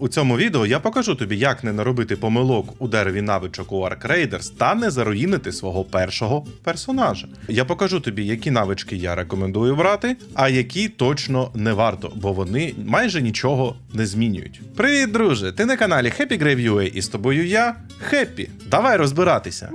У цьому відео я покажу тобі, як не наробити помилок у дереві навичок у Ark Raiders та не заруїнити свого першого персонажа. Я покажу тобі, які навички я рекомендую брати, а які точно не варто, бо вони майже нічого не змінюють. Привіт, друже! Ти на каналі Happy Grave UA і з тобою я Хеппі. Давай розбиратися.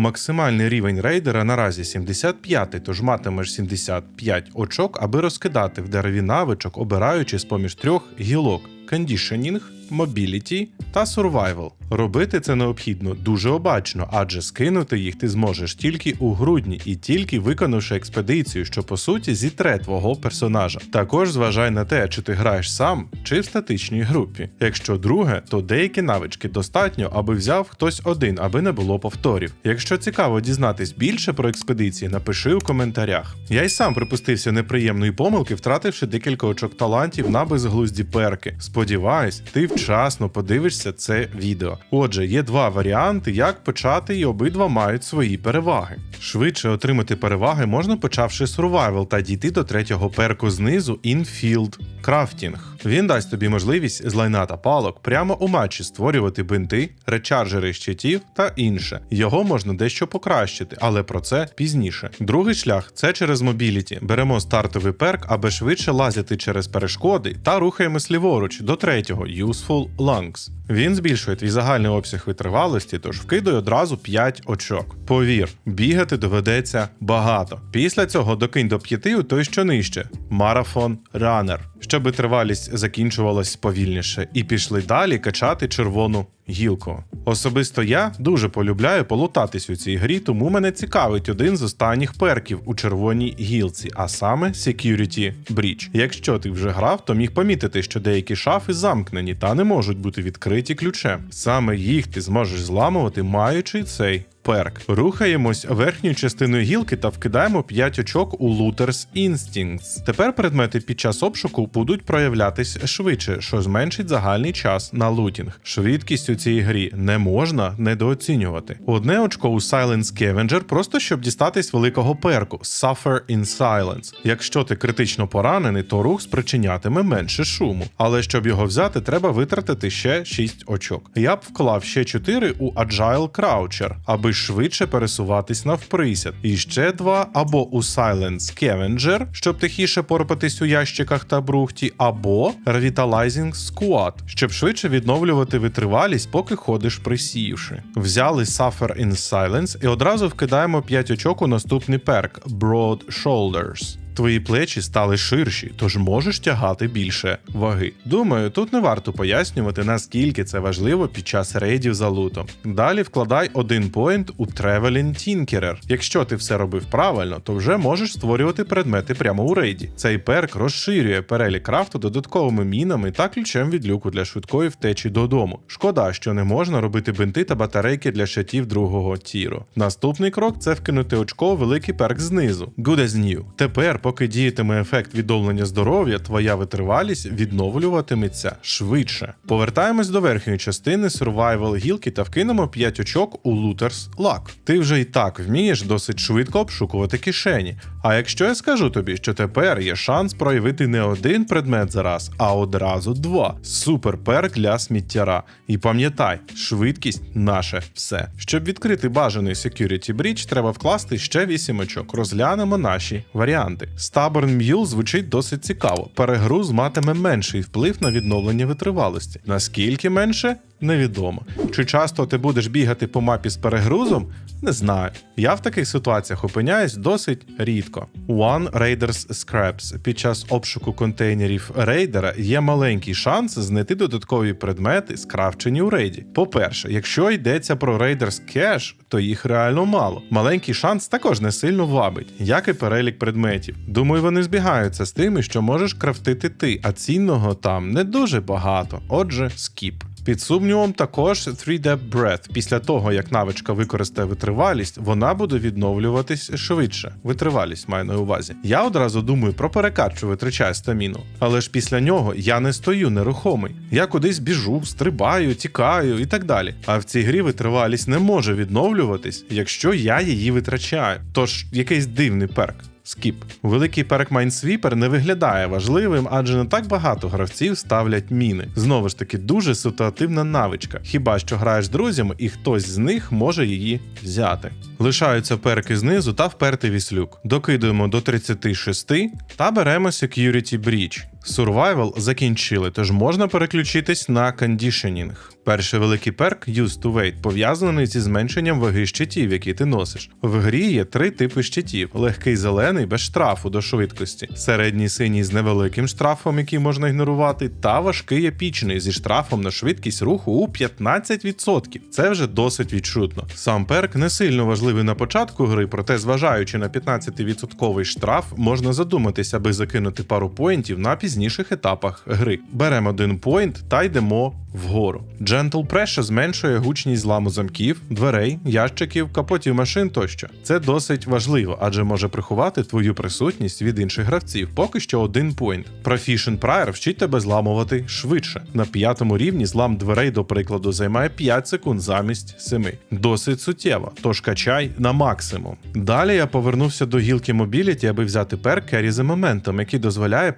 Максимальний рівень рейдера наразі 75, тож матимеш 75 очок, аби розкидати в дереві навичок, обираючи з поміж трьох гілок: Conditioning, Mobility та Survival. Робити це необхідно дуже обачно, адже скинути їх ти зможеш тільки у грудні і тільки виконавши експедицію, що по суті зітре твого персонажа. Також зважай на те, чи ти граєш сам чи в статичній групі. Якщо друге, то деякі навички достатньо, аби взяв хтось один, аби не було повторів. Якщо цікаво дізнатись більше про експедиції, напиши у коментарях. Я й сам припустився неприємної помилки, втративши декілька очок талантів на безглузді перки. Сподіваюсь, ти вчасно подивишся це відео. Отже, є два варіанти, як почати, і обидва мають свої переваги. Швидше отримати переваги можна почавши survival та дійти до третього перку знизу Infield Crafting. Він дасть тобі можливість з лайна та палок прямо у матчі створювати бинти, речарджери щитів та інше. Його можна дещо покращити, але про це пізніше. Другий шлях це через мобіліті. Беремо стартовий перк, аби швидше лазити через перешкоди та рухаємось ліворуч до третього Useful full lungs. Він збільшує твій загальний обсяг витривалості, тож вкидуй одразу 5 очок. Повір, бігати доведеться багато. Після цього докинь до 5 у той, що нижче марафон ранер, щоб витривалість закінчувалась повільніше, і пішли далі качати червону гілку. Особисто я дуже полюбляю полутатись у цій грі, тому мене цікавить один з останніх перків у червоній гілці, а саме Security Breach. Якщо ти вже грав, то міг помітити, що деякі шафи замкнені та не можуть бути відкриті ключем. Саме їх ти зможеш зламувати, маючи цей. Перк. Рухаємось верхньою частиною гілки та вкидаємо 5 очок у Looters Instincts. Тепер предмети під час обшуку будуть проявлятись швидше, що зменшить загальний час на лутінг. Швидкість у цій грі не можна недооцінювати. Одне очко у Silent Scavenger просто щоб дістатись великого перку Suffer in Silence. Якщо ти критично поранений, то рух спричинятиме менше шуму. Але щоб його взяти, треба витратити ще 6 очок. Я б вклав ще 4 у Agile Croucher, аби швидше пересуватись навприсяд. І ще два або у Silent Scavenger, щоб тихіше порпатись у ящиках та брухті, або Revitalizing Squat, щоб швидше відновлювати витривалість, поки ходиш присівши. Взяли Suffer in Silence і одразу вкидаємо 5 очок у наступний перк Broad Shoulders. Твої плечі стали ширші, тож можеш тягати більше ваги. Думаю, тут не варто пояснювати, наскільки це важливо під час рейдів за лутом. Далі вкладай один поінт у Traveling Tinkerer. Якщо ти все робив правильно, то вже можеш створювати предмети прямо у рейді. Цей перк розширює перелік крафту додатковими мінами та ключем від люку для швидкої втечі додому. Шкода, що не можна робити бинти та батарейки для щитів другого тіру. Наступний крок це вкинути очко у великий перк знизу. Good as new. Тепер, поки діятиме ефект відновлення здоров'я, твоя витривалість відновлюватиметься швидше. Повертаємось до верхньої частини survival гілки та вкинемо 5 очок у Looters Luck. Ти вже і так вмієш досить швидко обшукувати кишені. А якщо я скажу тобі, що тепер є шанс проявити не один предмет за раз, а одразу два. Супер перк для сміттяра. І пам'ятай, швидкість наше все. Щоб відкрити бажаний Security Breach, треба вкласти ще 8 очок. Розглянемо наші варіанти. Stubborn Mule звучить досить цікаво. Перегруз матиме менший вплив на відновлення витривалості. Наскільки менше? Невідомо. Чи часто ти будеш бігати по мапі з перегрузом? Не знаю. Я в таких ситуаціях опиняюсь досить рідко. One Raiders Scraps. Під час обшуку контейнерів рейдера є маленький шанс знайти додаткові предмети, скрафчені у рейді. По-перше, якщо йдеться про Raiders Cache, то їх реально мало. Маленький шанс також не сильно вабить, як і перелік предметів. Думаю, вони збігаються з тими, що можеш крафтити ти, а цінного там не дуже багато. Отже, скіп. Під сумнівом також 3D Breath. Після того, як навичка використає витривалість, вона буде відновлюватись швидше. Витривалість маю на увазі. Я одразу думаю про перекачу витрачаю стаміну. Але ж після нього я не стою нерухомий. Я кудись біжу, стрибаю, тікаю і так далі. А в цій грі витривалість не може відновлюватись, якщо я її витрачаю. Тож якийсь дивний перк. Скіп. Великий перек Майнсвіпер не виглядає важливим, адже не так багато гравців ставлять міни. Знову ж таки, дуже ситуативна навичка. Хіба що граєш з друзями, і хтось з них може її взяти. Лишаються перки знизу та впертий віслюк. Докидуємо до 36 та беремо Security Breach. Survival закінчили, тож можна переключитись на Conditioning. Перший великий перк Used to Wait пов'язаний зі зменшенням ваги щитів, які ти носиш. В грі є три типи щитів: легкий зелений без штрафу до швидкості, середній синій з невеликим штрафом, який можна ігнорувати, та важкий епічний зі штрафом на швидкість руху у 15%. Це вже досить відчутно. Сам перк не сильно важливий на початку гри, проте, зважаючи на 15% штраф, можна задуматися, аби закинути пару поінтів на пізніших етапах гри. Беремо один поінт та йдемо вгору. Gentle Pressure зменшує гучність зламу замків, дверей, ящиків, капотів машин тощо. Це досить важливо, адже може приховати твою присутність від інших гравців. Поки що один поінт. Proficient Prior вчить тебе зламувати швидше. На п'ятому рівні злам дверей, до прикладу, займає 5 секунд замість 7. Досить суттєво, тож качай на максимум. Далі я повернувся до гілки Mobility, аби взяти перк Carry the Momentum, який дозволяє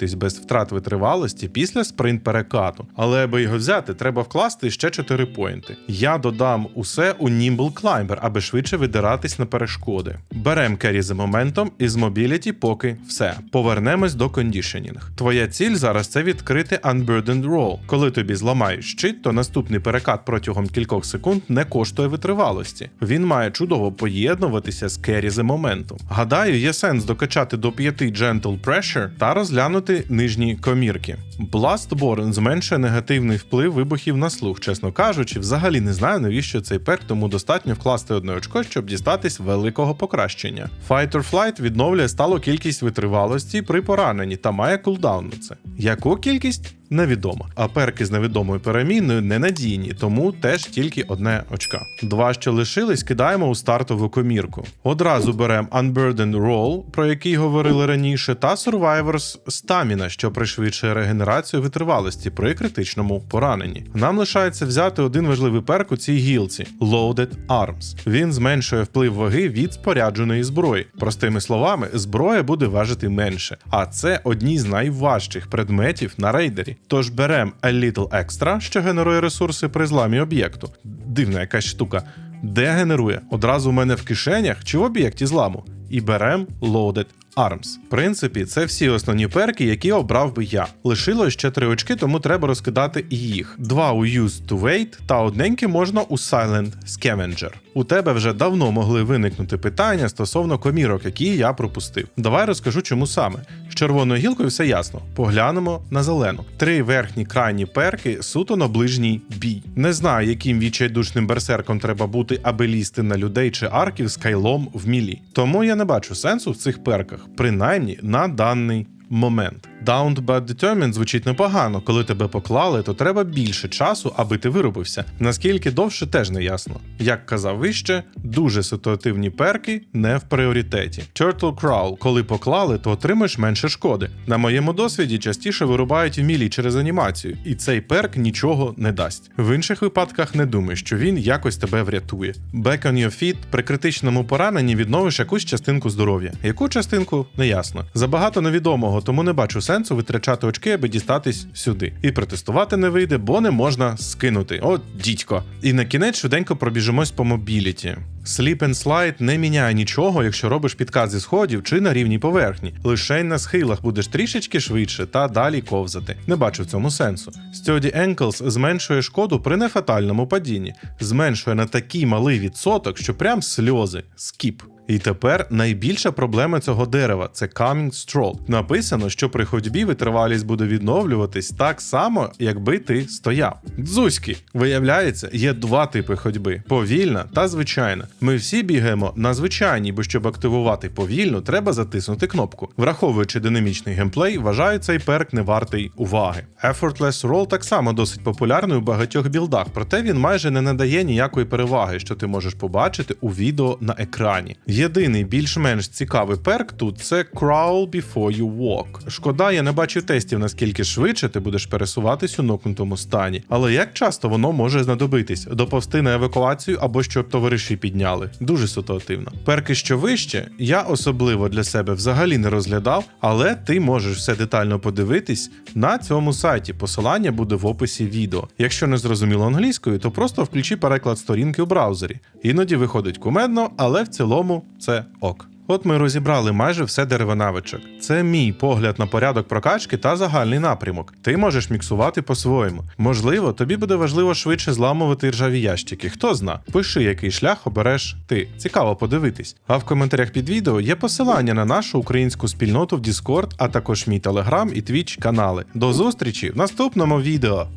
пришвидшитись без втрат витривалості після спринт перекату. Але аби його взяти, треба вкласти ще 4 поінти. Я додам усе у Nimble Climber, аби швидше видиратись на перешкоди. Берем Carry the Momentum і з Mobility поки все. Повернемось до Conditioning. Твоя ціль зараз це відкрити Unburdened Roll. Коли тобі зламають щит, то наступний перекат протягом кількох секунд не коштує витривалості. Він має чудово поєднуватися з Carry the Momentum. Гадаю, є сенс докачати до 5 Gentle Pressure та розглянути нижні комірки. Blastborn зменшує негативний вплив вибухів на слух. Чесно кажучи, взагалі не знаю, навіщо цей перк, тому достатньо вкласти одне очко, щоб дістатись великого покращення. Fight or Flight відновлює сталу кількість витривалості при пораненні та має кулдаун на це. Яку кількість? Невідомо. А перки з невідомою перемінною ненадійні, тому теж тільки одне очка. Два, що лишились, кидаємо у стартову комірку. Одразу беремо Unburdened Roll, про який говорили раніше, та Survivors Stamina, що пришвидшує регенерацію витривалості при критичному пораненні. Нам лишається взяти один важливий перк у цій гілці Loaded Arms. Він зменшує вплив ваги від спорядженої зброї. Простими словами, зброя буде важити менше, а це одні з найважчих предметів на рейдері. Тож беремо A Little Extra, що генерує ресурси при зламі об'єкту. Дивна якась штука. Де генерує? Одразу у мене в кишенях чи в об'єкті зламу? І беремо Loaded Arms. В принципі, це всі основні перки, які обрав би я. Лишилось ще три очки, тому треба розкидати і їх. Два у Used to Wait та одненьке можна у Silent Scavenger. У тебе вже давно могли виникнути питання стосовно комірок, які я пропустив. Давай розкажу, чому саме. З червоною гілкою все ясно. Поглянемо на зелену. Три верхні крайні перки суто на ближній бій. Не знаю, яким відчайдушним берсерком треба бути, аби лізти на людей чи арків з кайлом в мілі. Тому я не бачу сенсу в цих перках, принаймні на даний момент. Downed but Determined звучить непогано. Коли тебе поклали, то треба більше часу, аби ти виробився. Наскільки довше, теж не ясно. Як казав вище, дуже ситуативні перки не в пріоритеті. Turtle Crawl, коли поклали, то отримаєш менше шкоди. На моєму досвіді частіше вирубають в мілі через анімацію, і цей перк нічого не дасть. В інших випадках не думай, що він якось тебе врятує. Back on your feet при критичному пораненні відновиш якусь частинку здоров'я. Яку частинку не ясно. Забагато невідомого, тому не бачу сенсу витрачати очки, аби дістатись сюди. І протестувати не вийде, бо не можна скинути. О, дідько. І на кінець швиденько пробіжимось по мобіліті. Sleep and Slide не міняє нічого, якщо робиш підказ зі сходів чи на рівній поверхні. Лише на схилах будеш трішечки швидше та далі ковзати. Не бачу в цьому сенсу. Steady Ankles зменшує шкоду при нефатальному падінні, зменшує на такий малий відсоток, що прям сльози. Скіп. І тепер найбільша проблема цього дерева це Coming Stroll. Написано, що при ходьбі витривалість буде відновлюватись так само, якби ти стояв. Дзузьки, виявляється, є два типи ходьби: повільна та звичайна. Ми всі бігаємо на звичайній, бо щоб активувати повільну, треба затиснути кнопку. Враховуючи динамічний геймплей, вважаю цей перк не вартий уваги. Effortless Roll так само досить популярний у багатьох білдах, проте він майже не надає ніякої переваги, що ти можеш побачити у відео на екрані. Єдиний більш-менш цікавий перк тут це Crawl Before You Walk. Шкода, я не бачив тестів, наскільки швидше ти будеш пересуватись у нокнутому стані. Але як часто воно може знадобитись доповсти на евакуацію або щоб товариші підняли. Дуже ситуативно. Перки, що вище, я особливо для себе взагалі не розглядав, але ти можеш все детально подивитись на цьому сайті. Посилання буде в описі відео. Якщо не зрозуміло англійською, то просто включи переклад сторінки в браузері. Іноді виходить кумедно, але в цілому це ок. От ми розібрали майже все деревонавичок. Це мій погляд на порядок прокачки та загальний напрямок. Ти можеш міксувати по-своєму. Можливо, тобі буде важливо швидше зламувати ржаві ящики. Хто зна, пиши, який шлях обереш ти. Цікаво подивитись. А в коментарях під відео є посилання на нашу українську спільноту в Discord, а також мій телеграм і Twitch канали. До зустрічі в наступному відео.